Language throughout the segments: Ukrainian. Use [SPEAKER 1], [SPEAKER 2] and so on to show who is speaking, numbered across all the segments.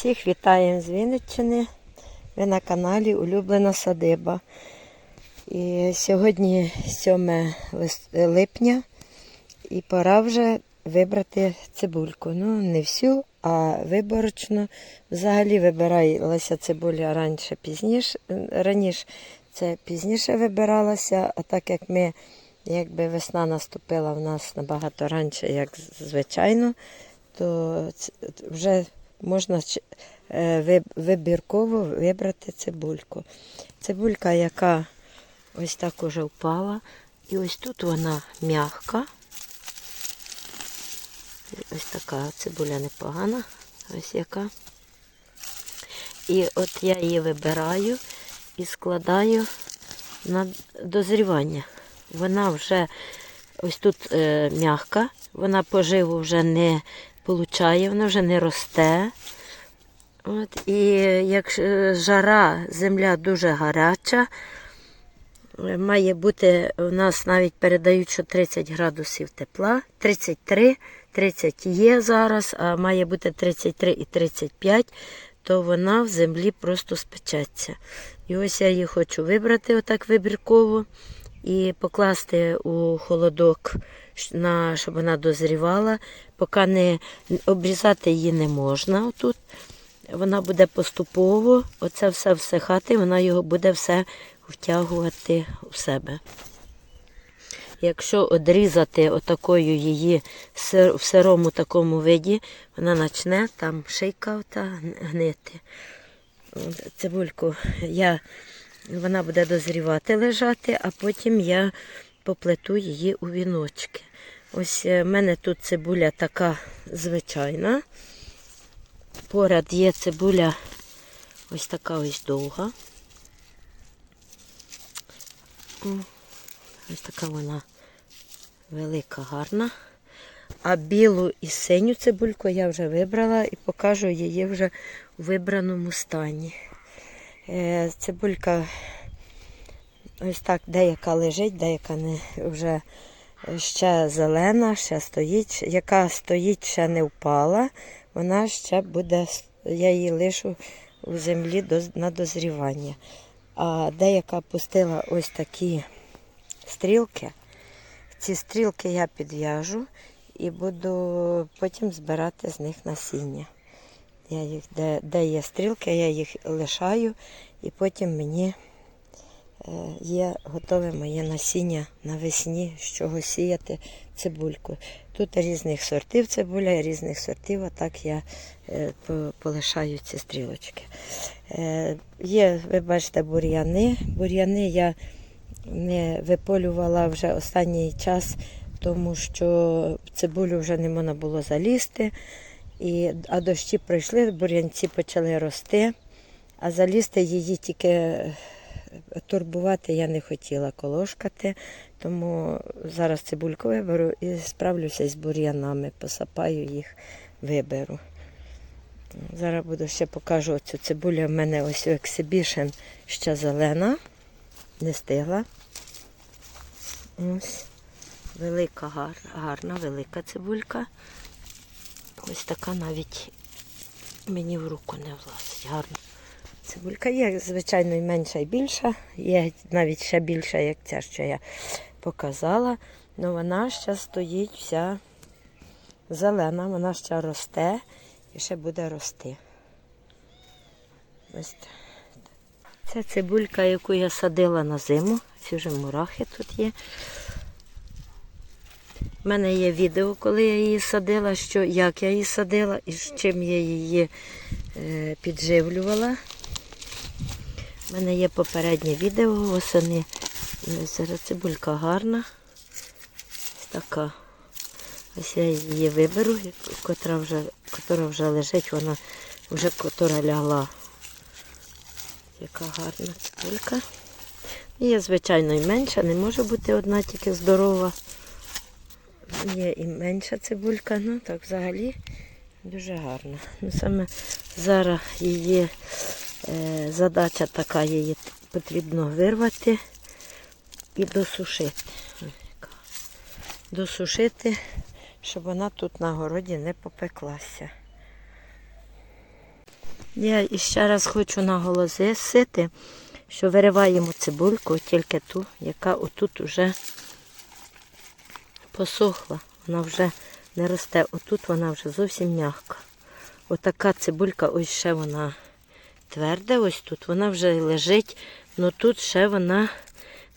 [SPEAKER 1] Всіх вітаємо з Вінниччини. Ви на каналі Улюблена садиба. І сьогодні 7 липня і пора вже вибрати цибульку. Ну, не всю, а виборочно. Взагалі вибиралася цибуля раніше пізніше. Раніше це пізніше вибиралася, а так як ми, якби весна наступила в нас набагато раніше, як звичайно, то вже можна е, ви- вибірково вибрати цибульку. Цибулька, яка ось так уже впала, і ось тут вона м'яка. Ось така цибуля непогана, ось яка. І от я її вибираю і складаю на дозрівання. Вона вже ось тут е, м'яка, вона поживу вже не получає, вона вже не росте. От, і якщо жара, земля дуже гаряча, е, має бути, у нас навіть передають, що 30 градусів тепла, 33, 30 є зараз, а має бути 33 і 35, то вона в землі просто спечеться. І ось я її хочу вибрати отак вибірково і покласти у холодок, на, щоб вона дозрівала. Поки не обрізати її не можна отут. Вона буде поступово, оце все всихати, вона його буде все втягувати в себе. Якщо одрізати отакою її в сирому такому виді, вона почне там шийка гн- гнити. Цибульку я, вона буде дозрівати лежати, а потім я поплету її у віночки. Ось е, в мене тут цибуля така звичайна. Поряд є цибуля ось така ось довга. Ось така вона велика, гарна. А білу і синю цибульку я вже вибрала і покажу її вже у вибраному стані. Е, Цибулька ось так деяка лежить, деяка не вже ще зелена, ще стоїть. Яка стоїть, ще не впала, вона ще буде, я її лишу у землі на дозрівання. А деяка пустила ось такі стрілки. Ці стрілки я підв'яжу і буду потім збирати з них насіння. Я їх, де, де є стрілки, я їх лишаю, і потім мені є готове моє насіння навесні, з чого сіяти цибульку. Тут різних сортів цибуля, різних сортів, а так я е, полишаю ці стрілочки. Е, Є, ви бачите, бур'яни. Бур'яни я не виполювала вже останній час, тому що цибулю вже не можна було залізти. І, а дощі пройшли, бур'янці почали рости, а залізти її тільки е, турбувати я не хотіла колошкати, тому зараз цибульку виберу і справлюся з бур'янами, посапаю їх, виберу. Зараз буду ще покажу цю цибулю. В мене ось у ексибішн ще зелена, не стигла. Ось. Велика, гарна, гарна, велика цибулька. Ось така навіть мені в руку не влазить. Гарна. Цибулька є, звичайно, і менша, і більша. Є навіть ще більша, як ця, що я показала. але вона ще стоїть вся зелена, вона ще росте і ще буде рости. Ось. Це цибулька, яку я садила на зиму. Ці вже мурахи тут є. У мене є відео, коли я її садила, що, як я її садила і з чим я її е, підживлювала. У мене є попереднє відео восени. Е, Зараз цибулька гарна. Ось така. Ось я її виберу, котра вже, котра вже лежить, вона вже котра лягла. Яка гарна цибулька. Є, звичайно, і менша, не може бути одна тільки здорова. Є і менша цибулька, ну так взагалі дуже гарна. Ну, саме зараз її задача така, її потрібно вирвати і досушити. Досушити, щоб вона тут на городі не попеклася. Я іще раз хочу наголосити, що вириваємо цибульку, тільки ту, яка отут вже посохла. Вона вже не росте. Отут вона вже зовсім м'яка. Отака цибулька, ось ще вона тверда, ось тут вона вже лежить, але тут ще вона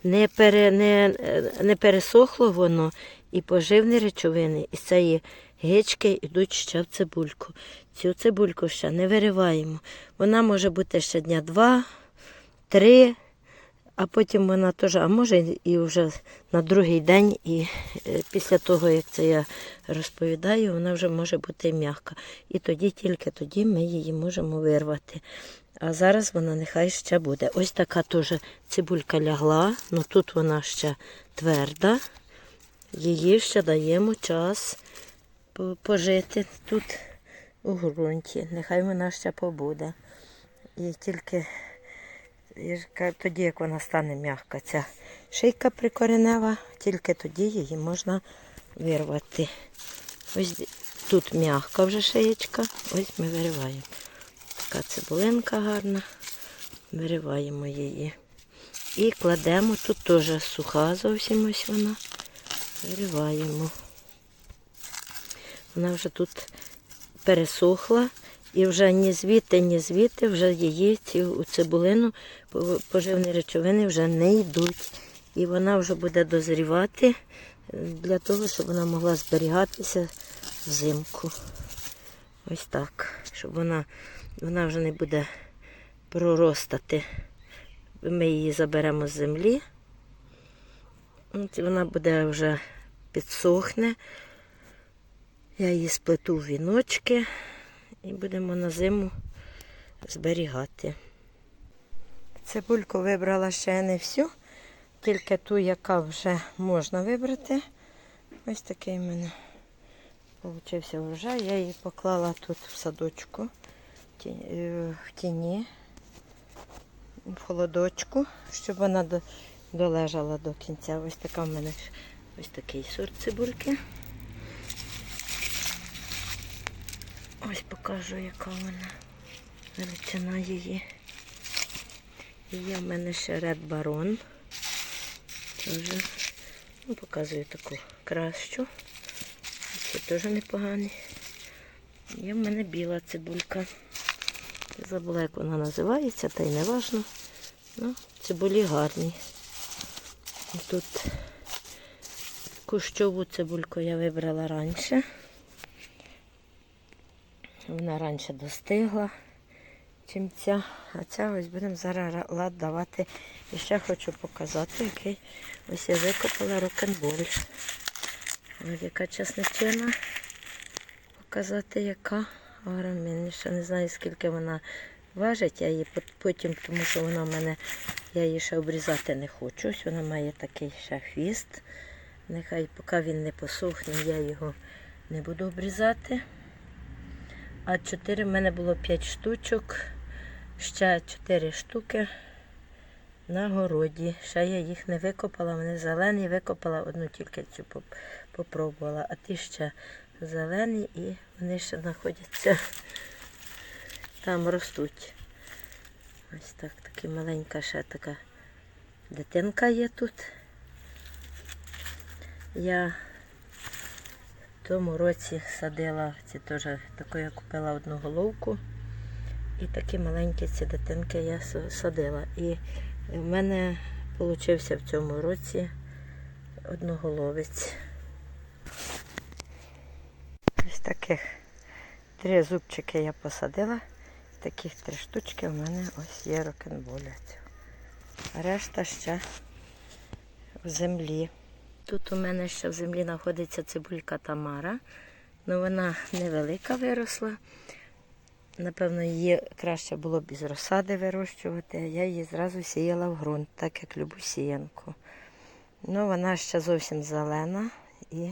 [SPEAKER 1] не, пере, не, не пересохло воно, і поживні речовини із цієї гички йдуть ще в цибульку. Цю цибульку ще не вириваємо. Вона може бути ще дня два, три, а потім вона теж, а може і вже на другий день, і е, після того, як це я розповідаю, вона вже може бути м'яка. І тоді, тільки тоді ми її можемо вирвати. А зараз вона нехай ще буде. Ось така теж цибулька лягла, але тут вона ще тверда. Її ще даємо час пожити тут у ґрунті. Нехай вона ще побуде. І тільки тоді, як вона стане м'яка, ця шийка прикоренева, тільки тоді її можна вирвати. Ось тут м'яка вже шиєчка, ось ми вириваємо. Така цибулинка гарна. Вириваємо її. І кладемо, тут теж суха зовсім ось вона. Вириваємо. Вона вже тут пересохла. І вже ні звідти, ні звідти вже її цю цибулину по- поживні речовини вже не йдуть. І вона вже буде дозрівати е, для того, щоб вона могла зберігатися взимку. Ось так. Щоб вона, вона вже не буде проростати. Ми її заберемо з землі. Вона буде вже підсохне. Я її сплету в віночки і будемо на зиму зберігати. Цибульку вибрала ще не всю, тільки ту, яка вже можна вибрати. Ось такий в мене получився врожай. Я її поклала тут в садочку, е, в тіні, в холодочку, щоб вона долежала до кінця. Ось така в мене ось такий сорт цибульки. Ось покажу, яка вона величина її. Є в мене ще Red Baron. Теж, ну, показую таку кращу. Це теж непоганий. Є в мене біла цибулька. Забула, як вона називається, та й не важно. Ну, цибулі гарні. Тут кущову цибульку я вибрала раніше. Вона раніше достигла, чим ця. А ця ось будемо зараз лад давати. І ще хочу показати, який ось я викопала рок-н-бол. Ось яка чесничина. Показати, яка агроміння. Ще не знаю, скільки вона важить. Я її потім, тому що вона в мене, я її ще обрізати не хочу. Ось вона має такий ще хвіст. Нехай поки він не посохне, я його не буду обрізати. А 4 в мене було 5 штучок, ще 4 штуки на городі. Ще я їх не викопала, вони зелені, викопала одну тільки цю поп- попробувала, а ті ще зелені і вони ще знаходяться там ростуть. Ось так, така маленька ще така дитинка є тут. Я в тому році садила ці теж таку я купила одну головку. І такі маленькі ці дитинки я садила. І в мене вийшов в цьому році одноголовець. Ось таких три зубчики я посадила. Таких три штучки в мене ось є рокенболять. Решта ще в землі. Тут у мене ще в землі знаходиться цибулька Тамара. Ну вона невелика виросла. Напевно, її краще було б із розсади вирощувати. Я її зразу сіяла в ґрунт, так як люблю сіянку. Ну, вона ще зовсім зелена і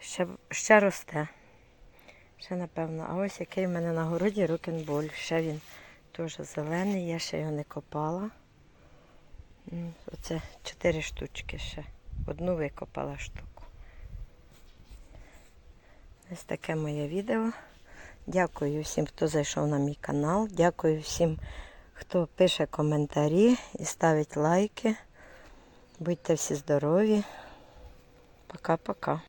[SPEAKER 1] ще, ще росте. Ще напевно. А ось який в мене на городі рокенболь. Ще він теж зелений, я ще його не копала. Оце чотири штучки ще. Одну викопала штуку. Ось таке моє відео. Дякую всім, хто зайшов на мій канал. Дякую всім, хто пише коментарі і ставить лайки. Будьте всі здорові. Пока-пока.